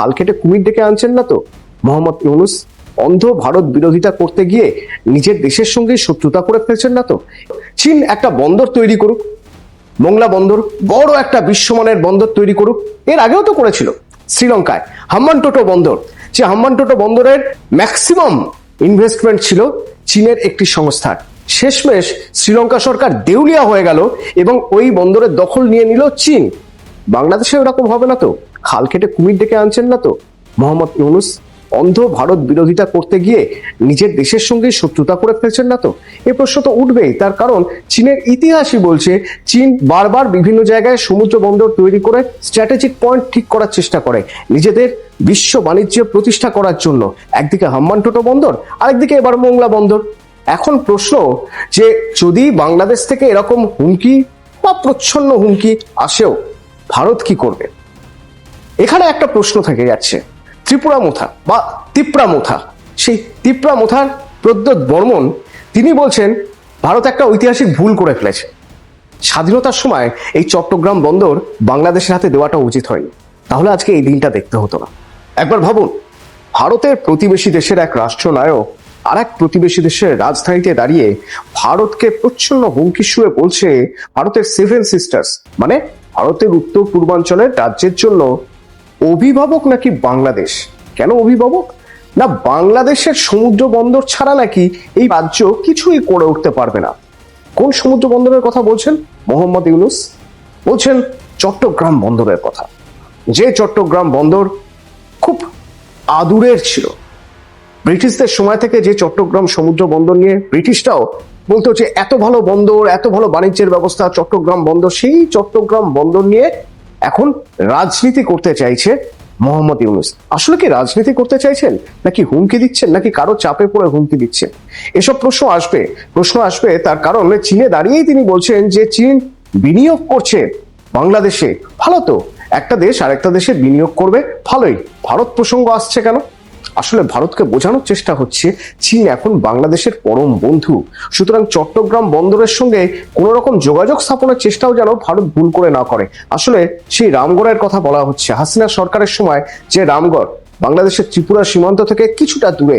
খাল কেটে কুমির ডেকে আনছেন না তো? মোহাম্মদ ইউনুস, অন্ধ ভারত বিরোধিতা করতে গিয়ে নিজের দেশের সঙ্গে শত্রুতা করে ফেলছেন না তো? চীন একটা বন্দর তৈরি করুক, মোংলা বন্দর বড় একটা বিশ্বমানের বন্দর তৈরি করুক, এর আগেও তো করেছিল শ্রীলঙ্কায় হাম্বানটোটো বন্দর। যে হাম্বানটোটো বন্দরের ম্যাক্সিমাম ইনভেস্টমেন্ট ছিল চীনের একটি সংস্থার। শেষমেশ শ্রীলঙ্কা সরকার দেউলিয়া হয়ে গেল এবং ওই বন্দরের দখল নিয়ে নিল চীন। বাংলাদেশে এরকম হবে না তো? খাল খেটে কুমির ডেকে আনছেন না তো? মোহাম্মদ ইউনুস অন্ধ ভারত বিরোধিতা করতে গিয়ে নিজের দেশের সঙ্গে শত্রুতা করে ফেলছেন না তো? এ প্রশ্ন তো উঠবেই, তার কারণ চীনের ইতিহাসই বলছে চীন বারবার বিভিন্ন জায়গায় সমুদ্র বন্দর তৈরি করে স্ট্র্যাটেজিক পয়েন্ট ঠিক করার চেষ্টা করে, নিজেদের বিশ্ব বাণিজ্য প্রতিষ্ঠা করার জন্য। একদিকে হাম্মানটোটো বন্দর, আরেকদিকে এবার মোংলা বন্দর। এখন প্রশ্ন যে যদি বাংলাদেশ থেকে এরকম হুমকি বা প্রচ্ছন্ন হুমকি আসেও ভারত কি করবে? এখানে একটা প্রশ্ন থেকে যাচ্ছে। ত্রিপুরা মুথা বা তিপ্রা মুথা, সেই তিপ্রা মুথার প্রদ্যোৎ বর্মন, তিনি বলছেন, ভারত একটা ঐতিহাসিক ভুল করে ফেলেছে। স্বাধীনতার সময় এই চট্টগ্রাম বন্দর বাংলাদেশের হাতে দেওয়াটা উচিত হয়নি। তাহলে আজকে এই দিনটা দেখতে হতো না। একবার ভাবুন, ভারতের প্রতিবেশী দেশের এক রাষ্ট্রনায়ক আর এক প্রতিবেশী দেশের রাজধানীতে দাঁড়িয়ে ভারতকে প্রচ্ছন্ন হুমকি শুয়ে বলছে ভারতের সেভেন সিস্টার্স মানে ভারতের উত্তর পূর্বাঞ্চলের রাজ্যের জন্য অভিভাবক নাকি বাংলাদেশ? কেন অভিভাবক? না, বাংলাদেশের সমুদ্র বন্দর ছাড়া নাকি এই রাজ্য কিছুই করে উঠতে পারবে না। কোন সমুদ্র বন্দরের কথা বলছেন? মোহাম্মদ ইউনুস। বলছেন চট্টগ্রাম বন্দরের কথা। যে চট্টগ্রাম বন্দর খুব আদুরের ছিল। ব্রিটিশদের সময় থেকে যে চট্টগ্রাম সমুদ্র বন্দর নিয়ে ব্রিটিশরাও বলতো হচ্ছে এত ভালো বন্দর, এত ভালো বাণিজ্যের ব্যবস্থা, চট্টগ্রাম বন্দর, সেই চট্টগ্রাম বন্দর নিয়ে এখন রাজনীতি করতে চাইছে মোহাম্মদ ইউনুস। আসলে কি রাজনীতি করতে চাইছেন? নাকি হুমকি দিচ্ছেন? নাকি কারও চাপে পড়ে হুমকি দিচ্ছেন? এসব প্রশ্ন আসবে। প্রশ্ন আসবে তার কারণ চীনে দাঁড়িয়েই তিনি বলছেন যে চীন বিনিয়োগ করছে বাংলাদেশে। ভালো তো। একটা দেশ আরেকটা দেশে বিনিয়োগ করবে। ভালোই। ভারত প্রসঙ্গ আসছে কেন? আসলে ভারতকে বোঝানোর চেষ্টা হচ্ছে চীন এখন বাংলাদেশের পরম বন্ধু। সুতরাং চট্টগ্রাম বন্দরের সঙ্গে কোনো রকম যোগাযোগ স্থাপনের চেষ্টাও যেন ভারত ভুল করে না করে। আসলে সেই রামগড়ের কথা বলা হচ্ছে। হাসিনা সরকারের সময় যে রামগড় বাংলাদেশের ত্রিপুরা সীমান্ত থেকে কিছুটা দূরে,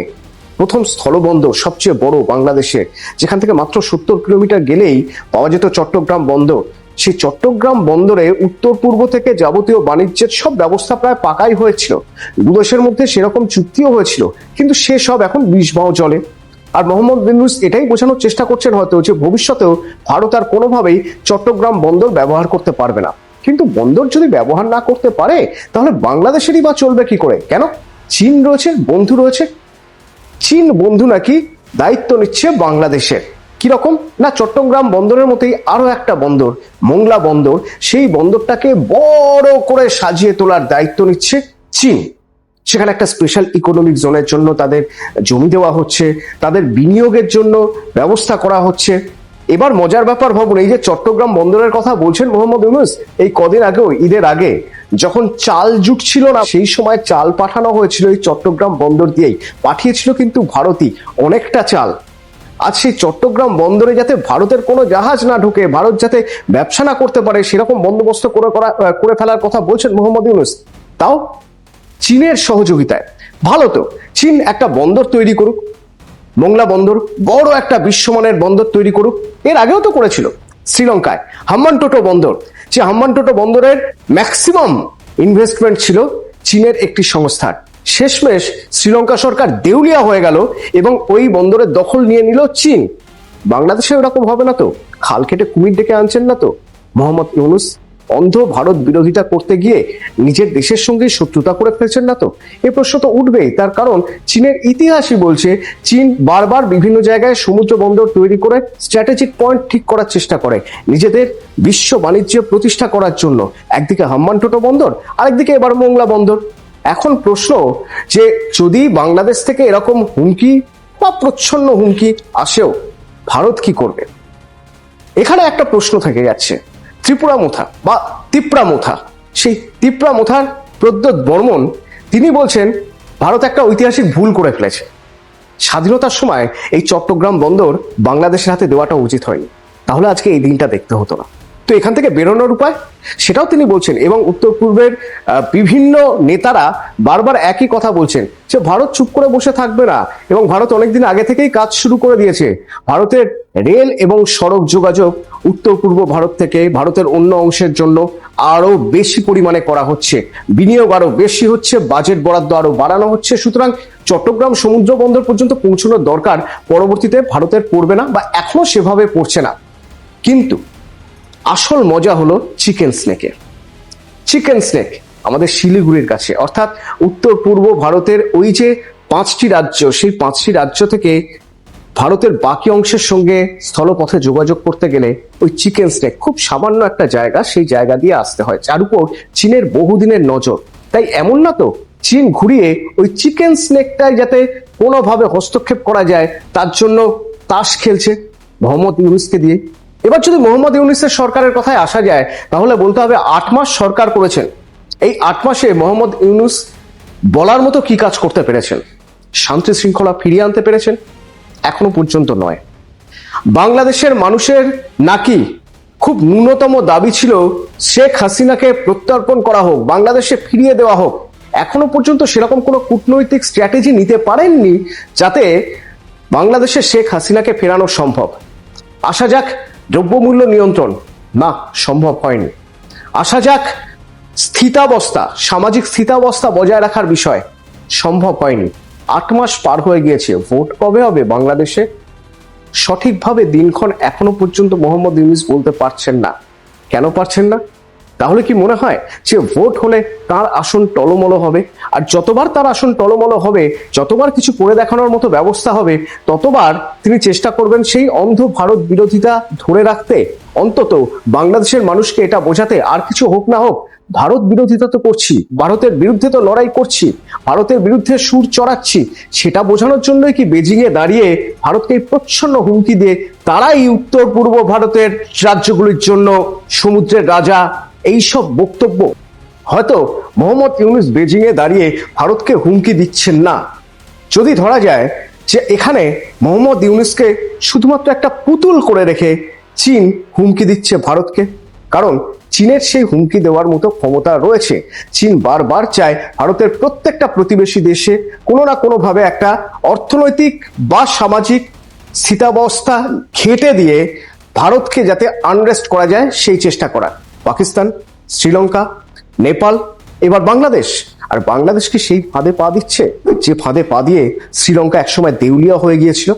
প্রথম স্থলবন্দর, সবচেয়ে বড় বাংলাদেশের, যেখান থেকে মাত্র সত্তর কিলোমিটার গেলেই পাওয়া যেত চট্টগ্রাম বন্দর। সেই চট্টগ্রাম বন্দরে উত্তর পূর্ব থেকে যাবতীয় বাণিজ্যের সব ব্যবস্থা প্রায় পাকাই হয়েছিল। দুদেশের মধ্যে সেরকম চুক্তিও হয়েছিল, কিন্তু সে সব এখন বিষবাও চলে আর মোহাম্মদ বিনুস এটাই বোঝানোর চেষ্টা করছেন হয়তো যে ভবিষ্যতেও ভারত আর কোনোভাবেই চট্টগ্রাম বন্দর ব্যবহার করতে পারবে না। কিন্তু বন্দর যদি ব্যবহার না করতে পারে, তাহলে বাংলাদেশেরই বা চলবে কি করে? কেন? চীন রয়েছে, বন্ধু রয়েছে। চীন বন্ধু নাকি দায়িত্ব নিচ্ছে বাংলাদেশের। কীরকম? না, চট্টগ্রাম বন্দরের মতোই আরও একটা বন্দর, মোংলা বন্দর। সেই বন্দরটাকে বড় করে সাজিয়ে তোলার দায়িত্ব নিচ্ছে চীন। সেখানে একটা স্পেশাল ইকোনমিক জোনের জন্য তাদের জমি দেওয়া হচ্ছে, তাদের বিনিয়োগের জন্য ব্যবস্থা করা হচ্ছে। এবার মজার ব্যাপার, ভাবুন, এই যে চট্টগ্রাম বন্দরের কথা বলছেন মোহাম্মদ ইউনুস, এই কদিন আগেও, ঈদের আগে, যখন চাল জুটছিল না, সেই সময় চাল পাঠানো হয়েছিল এই চট্টগ্রাম বন্দর দিয়েই। পাঠিয়েছিল কিন্তু ভারতই, অনেকটা চাল। আজ সেই চট্টগ্রাম বন্দরে যাতে ভারতের কোনো জাহাজ না ঢুকে, ভারত যাতে ব্যবসা না করতে পারে, সেরকম বন্দোবস্ত করে করা করে ফেলার কথা বলছেন মোহাম্মদ ইউনুস। তাও চীনের সহযোগিতায়। ভালো তো, চীন একটা বন্দর তৈরি করুক, মোংলা বন্দর, বড় একটা বিশ্বমানের বন্দর তৈরি করুক। এর আগেও তো করেছিল শ্রীলঙ্কায় হাম্বানটোটো বন্দর। যে হাম্বানটোটো বন্দরের ম্যাক্সিমাম ইনভেস্টমেন্ট ছিল চীনের একটি সংস্থার। শেষমেশ শ্রীলঙ্কা সরকার দেউলিয়া হয়ে গেল এবং ওই বন্দরের দখল নিয়ে নিল চীন। বাংলাদেশে ওরকম হবে না তো? খাল কেটে কুমির ডেকে আনছেন না তো? মোহাম্মদ ইউনুস, অন্ধ ভারত বিরোধিতা করতে গিয়ে নিজের দেশের সঙ্গে শত্রুতা করে ফেলছেন না তো? এ প্রশ্ন তো উঠবেই, তার কারণ চীনের ইতিহাসই বলছে চীন বারবার বিভিন্ন জায়গায় সমুদ্র বন্দর তৈরি করে স্ট্র্যাটেজিক পয়েন্ট ঠিক করার চেষ্টা করে, নিজেদের বিশ্ব বাণিজ্য প্রতিষ্ঠা করার জন্য। একদিকে হাম্বানটোটো বন্দর, আরেকদিকে এবার মোংলা বন্দর। এখন প্রশ্ন যে যদি বাংলাদেশ থেকে এরকম হুমকি বা প্রচ্ছন্ন হুমকি আসেও, ভারত কি করবে? এখানে একটা প্রশ্ন থেকে যাচ্ছে। ত্রিপুরা মুথা বা তিপ্রা মুথা, সেই তিপ্রা মুথার প্রদ্যোৎ বর্মন, তিনি বলছেন, ভারত একটা ঐতিহাসিক ভুল করে ফেলেছে। স্বাধীনতার সময় এই চট্টগ্রাম বন্দর বাংলাদেশের হাতে দেওয়াটা উচিত হয়নি। তাহলে আজকে এই দিনটা দেখতে হতো না। তো এখান থেকে বেরোনোর উপায়? সেটাও তিনি বলছেন এবং উত্তর পূর্বের বিভিন্ন নেতারা বারবার একই কথা বলছেন যে ভারত চুপ করে বসে থাকবে না এবং ভারত অনেকদিন আগে থেকেই কাজ শুরু করে দিয়েছে। ভারতের রেল এবং সড়ক যোগাযোগ উত্তর পূর্ব ভারত থেকে ভারতের অন্য অংশের জন্য আরও বেশি পরিমাণে করা হচ্ছে। বিনিয়োগ আরও বেশি হচ্ছে, বাজেট বরাদ্দ আরও বাড়ানো হচ্ছে। সুতরাং চট্টগ্রাম সমুদ্র বন্দর পর্যন্ত পৌঁছানোর দরকার পরবর্তীতে ভারতের পড়বে না বা এখনও সেভাবে পড়ছে না। কিন্তু আসল মজা হলো চিকেন স্নেকে। চিকেন স্নেক আমাদের শিলিগুড়ির কাছে। অর্থাৎ উত্তর পূর্ব ভারতের ওই যে পাঁচটি রাজ্য, সেই পাঁচটি রাজ্য থেকে ভারতের বাকি অংশের সঙ্গে স্থলপথে যোগাযোগ করতে গেলে ওই চিকেন স্নেক খুব সামান্য একটা জায়গা, সেই জায়গা দিয়ে আসতে হয়। যার উপর চীনের বহুদিনের নজর। তাই এমন না তো, চীন ঘুরিয়ে ওই চিকেন স্নেকটাই যাতে কোনোভাবে হস্তক্ষেপ করা যায়, তার জন্য তাস খেলছে মোহাম্মদ ইউনুসকে দিয়ে। এবার যদি মোহাম্মদ ইউনুসের সরকারের কথায় আসা যায়, তাহলে বলতে হবে আট মাস সরকার করেছেন। এই আট মাসে মোহাম্মদ ইউনুস বলার মতো কি কাজ করতে পেরেছেন? শান্তি শৃঙ্খলা ফিরিয়ে আনতে পেরেছেন? এখনও পর্যন্ত নয়। বাংলাদেশের মানুষের নাকি খুব ন্যূনতম দাবি ছিল, শেখ হাসিনাকে প্রত্যর্পণ করা হোক, বাংলাদেশে ফিরিয়ে দেওয়া হোক। এখনও পর্যন্ত সেরকম কোনো কূটনৈতিক স্ট্র্যাটেজি নিতে পারেননি যাতে বাংলাদেশে শেখ হাসিনাকে ফেরানো সম্ভব। আসা যাক দ্রব্যমূল্য নিয়ন্ত্রণ। না, সম্ভব হয়নি। আসা যাক, স্থিতাবস্থা, সামাজিক স্থিতাবস্থা বজায় রাখার বিষয়। সম্ভব হয়নি। আট মাস পার হয়ে গিয়েছে। ভোট কবে হবে বাংলাদেশে? সঠিকভাবে দিনক্ষণ এখনও পর্যন্ত মোহাম্মদ ইউনুস বলতে পারছেন না। কেন পারছেন না? তাহলে কি মনে হয় যে ভোট হলে তার আসন টলমলো হবে? আর যতবার তার আসন টলমলো হবে, যতবার কিছু করে দেখানোর মতো ব্যবস্থা হবে, ততবার তিনি চেষ্টা করবেন সেই অন্ধ ভারত বিরোধিতা ধরে রাখতে। অন্তত বাংলাদেশের মানুষকে এটা বোঝাতে। আর কিছু হোক না হোক, ভারত বিরোধিতা তো করছি, ভারতের বিরুদ্ধে তো লড়াই করছি, ভারতের বিরুদ্ধে সুর চড়াচ্ছি, সেটা বোঝানোর জন্যই কি বেজিং এ দাঁড়িয়ে ভারতকে প্রচ্ছন্ন হুমকি দিয়ে তারাই উত্তর পূর্ব ভারতের রাজ্যগুলির জন্য সমুদ্রের রাজা এইসব বক্তব্য। হয়তো মোহাম্মদ ইউনুস বেজিং এ দাঁড়িয়ে ভারতকে হুমকি দিচ্ছেন না। যদি ধরা যায় যে এখানে মোহাম্মদ ইউনুসকে শুধুমাত্র একটা পুতুল করে রেখে চীন হুমকি দিচ্ছে ভারতকে, কারণ চীনের সেই হুমকি দেওয়ার মতো ক্ষমতা রয়েছে। চীন বারবার চায় ভারতের প্রত্যেকটা প্রতিবেশী দেশে কোনো না কোনোভাবে একটা অর্থনৈতিক বা সামাজিক স্থিতাবস্থা ঘেঁটে দিয়ে ভারতকে যাতে আনরেস্ট করা যায়, সেই চেষ্টা করা পাকিস্তান, শ্রীলঙ্কা, নেপাল, এবার বাংলাদেশ। আর বাংলাদেশকে সেই ফাঁদে পা দিচ্ছে? যে ফাঁদে পা দিয়ে শ্রীলঙ্কা একসময় দেউলিয়া হয়ে গিয়েছিল।